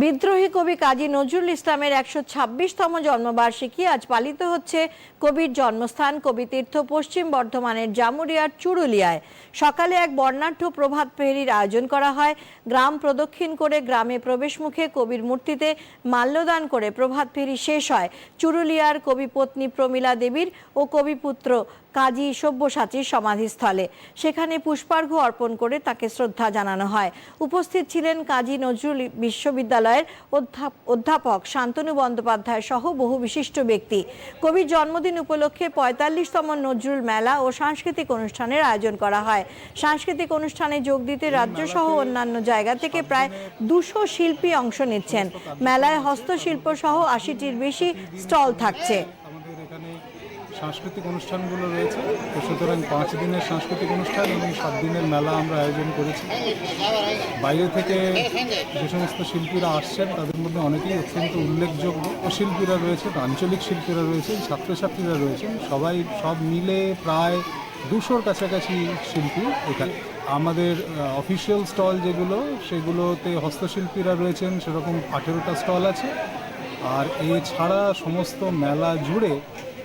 বিদ্রোহী কবি কাজী নজরুল ইসলামের একশো ছাব্বিশতম জন্মবার্ষিকী আজ পালিত হচ্ছে কবির জন্মস্থান কবিতীর্থ পশ্চিম বর্ধমানের জামুরিয়ার চুরুলিয়ায়। সকালে এক বর্ণাঢ্য প্রভাত ফেরির আয়োজন করা হয়। গ্রাম প্রদক্ষিণ করে গ্রামে প্রবেশ মুখে কবির মূর্তিতে মাল্যদান করে প্রভাত ফেরি শেষ হয়। চুরুলিয়ার কবি পত্নী প্রমীলা দেবীর ও কবিপুত্র কাজী সব্যসাচীর সমাধিস্থলে। সেখানে পুষ্পার্ঘ্য অর্পণ করে তাকে শ্রদ্ধা জানানো হয়। উপস্থিত ছিলেন কাজী নজরুল বিশ্ববিদ্যালয়ের অধ্যা- অধ্যাপক শান্তনু বন্দ্যোপাধ্যায় সহ বহু বিশিষ্ট ব্যক্তি। কবির জন্মদিন উপলক্ষে পঁয়তাল্লিশতম নজরুল মেলা ও সাংস্কৃতিক অনুষ্ঠানের আয়োজন করা হয়। সাংস্কৃতিক অনুষ্ঠানে যোগ দিতে রাজ্য সহ অন্যান্য জায়গা থেকে প্রায় দুশো শিল্পী অংশ নিচ্ছেন। মেলায় হস্তশিল্প সহ আশিটির বেশি স্টল থাকছে। সাংস্কৃতিক অনুষ্ঠানগুলো রয়েছে। তো সুতরাং পাঁচ দিনের সাংস্কৃতিক অনুষ্ঠান এবং সাত দিনের মেলা আমরা আয়োজন করেছি। বাইরে থেকে যে সমস্ত শিল্পীরা আসছেন, তাদের মধ্যে অনেকেই অত্যন্ত উল্লেখযোগ্য শিল্পীরা রয়েছে আঞ্চলিক শিল্পীরা রয়েছেন, ছাত্রছাত্রীরা রয়েছেন। সবাই সব মিলে প্রায় দুশোর কাছাকাছি শিল্পী এখানে। আমাদের অফিসিয়াল স্টল যেগুলো, সেগুলোতে হস্তশিল্পীরা রয়েছেন, সেরকম আঠেরোটা স্টল আছে। আর এছাড়া সমস্ত মেলা জুড়ে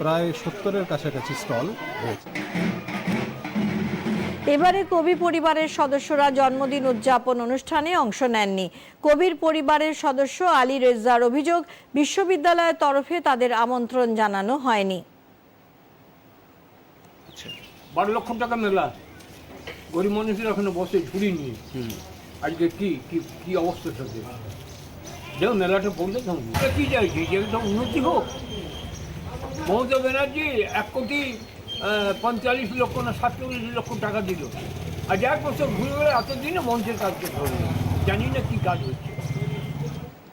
প্রায় সত্তরের কাছাকাছি স্টল রয়েছে। এবারে কবি পরিবারের সদস্যরা জন্মদিন উদযাপন অনুষ্ঠানে অংশ নেননি। কবির পরিবারের সদস্য আলী রেজ্জার অভিযোগ বিশ্ববিদ্যালয়ের তরফে তাদের আমন্ত্রণ জানানো হয়নি। বারো লক্ষ টাকা মেলা। গরিব মানুষের ওখানে বসে ঝুড়ি নিয়ে। আজকে কি কি অবস্থা সাথে যেও মেলাটা থাকব কি চাইছি যে উন্নতি হোক। মমতা ব্যানার্জি এক কোটি পঁয়তাল্লিশ লক্ষ না সাতচল্লিশ লক্ষ টাকা দিল। আর যাক বছর ঘুরে ঘুরে এতদিনে মঞ্চের কাজ করতে হবে জানি না কী কাজ হচ্ছে।